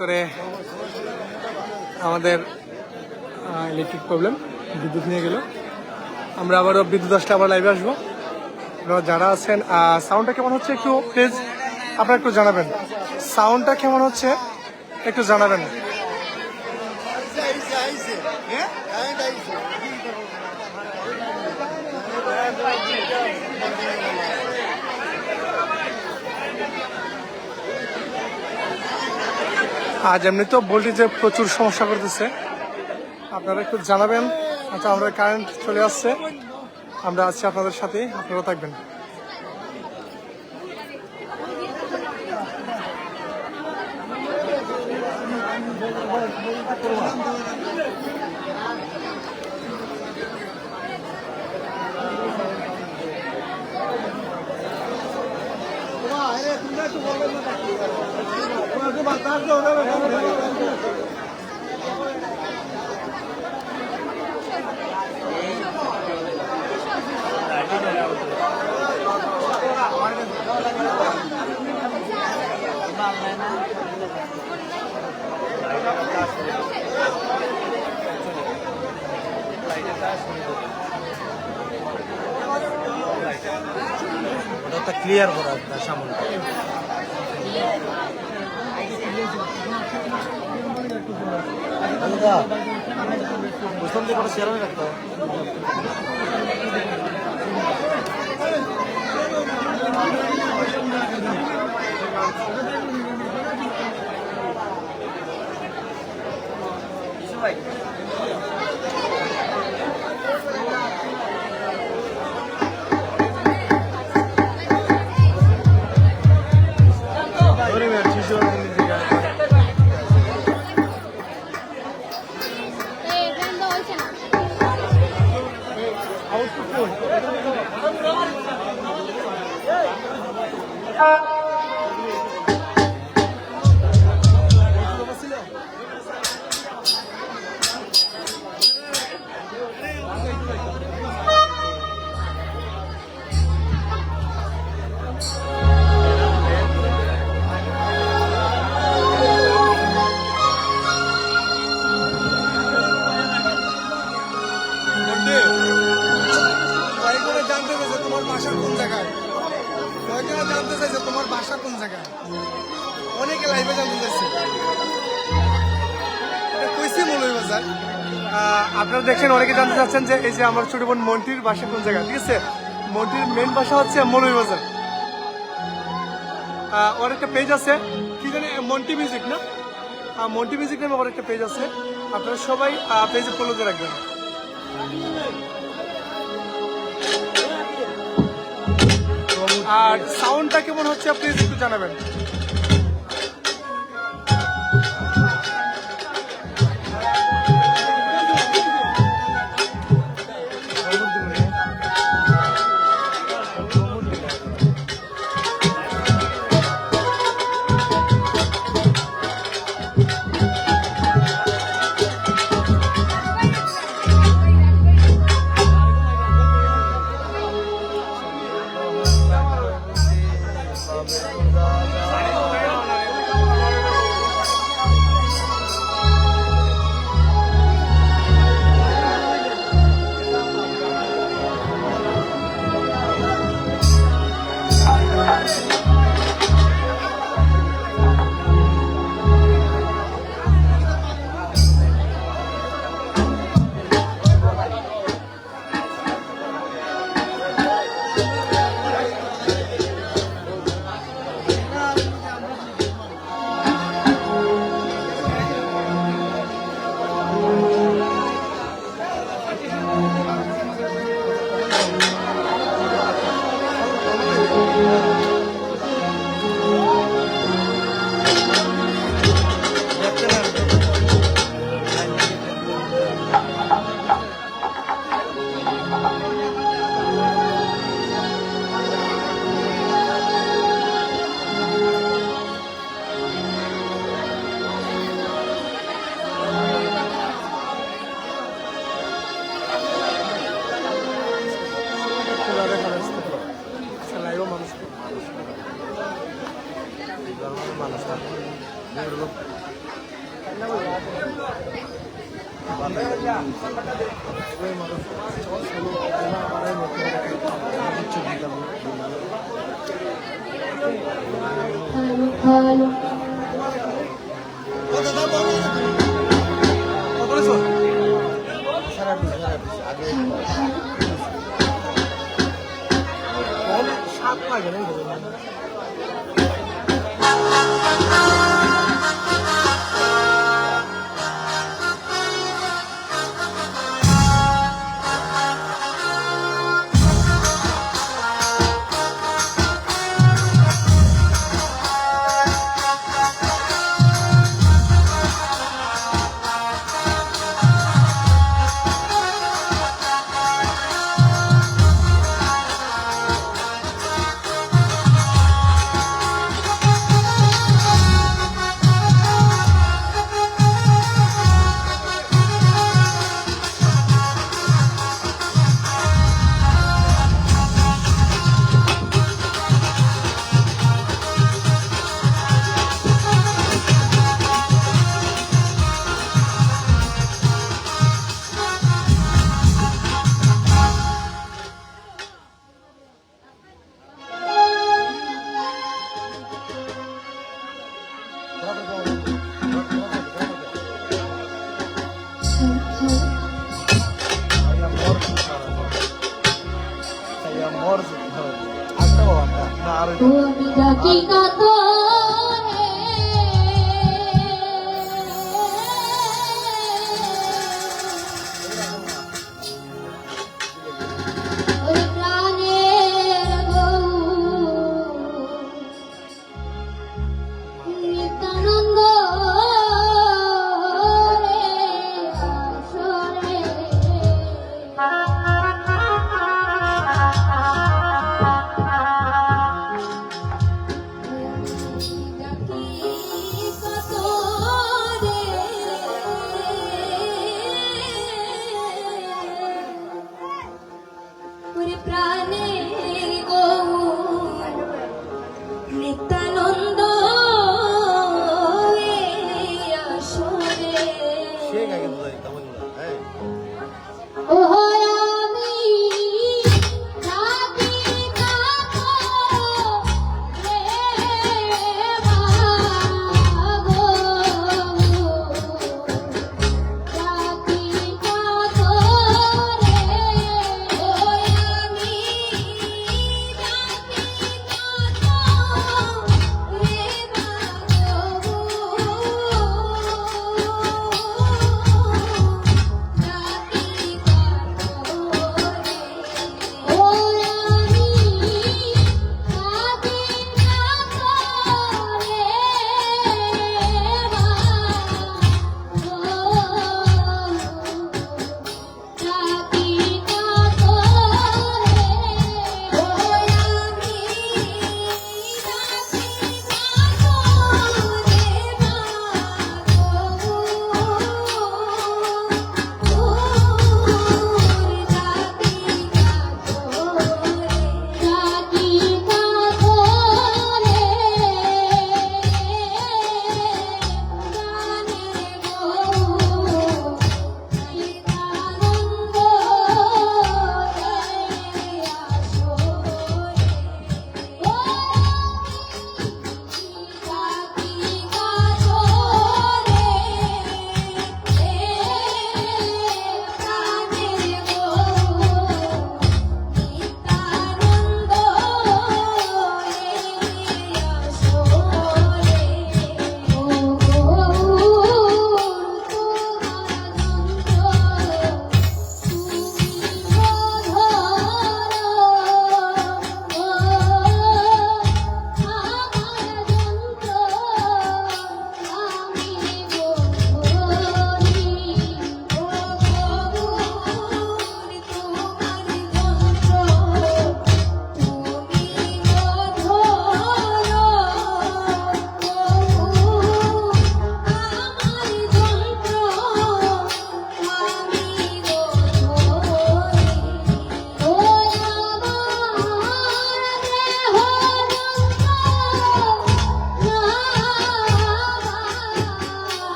করে আমাদের electric problem বিদ্যুৎ নিয়ে গেল। আমরা আবারও বিদ্যুৎ আসলে আবার লাইভে আসব। যারা আছেন সাউন্ডটা কেমন হচ্ছে একটু প্লিজ আপনারা একটু জানাবেন। সাউন্ডটা কেমন হচ্ছে একটু জানাবেন। আজ এমনি তো ভোল্টেজে প্রচুর সমস্যা করতেছে। আপনারা একটু জানাবেন আচ্ছা আমরা কারেন্ট চলে আসছে। আমরা আছি আপনাদের সাথে, আপনারা থাকবেন। ওটা ক্লিয়ার করা তার সামনে। বুঝলাম যে কোনো শেয়ার Thank এই জানতে চাইছে তোমার বাসা কোন জায়গায়? অনেকে লাইভে জানতে চাইছে। আপনারা দেখছেন, অনেকে জানতে চাচ্ছেন যে এই যে আমার ছোট বোন মন্টির বাসা কোন জায়গায়? ঠিক আছে? মন্টির মেন বাসা হচ্ছে মৌলভীবাজার। ওর একটা পেজ আছে, কি জানি, মন্টি মিউজিক না? মন্টি মিউজিক নামে ওর একটা পেজ আছে। আপনারা সবাই পেজে ফলো করে রাখবেন। আর সাউন্ডটা কেমন হচ্ছে আপনি একটু জানাবেন। Amen. ও আমি ডাকি না তো প্রাণে গৌ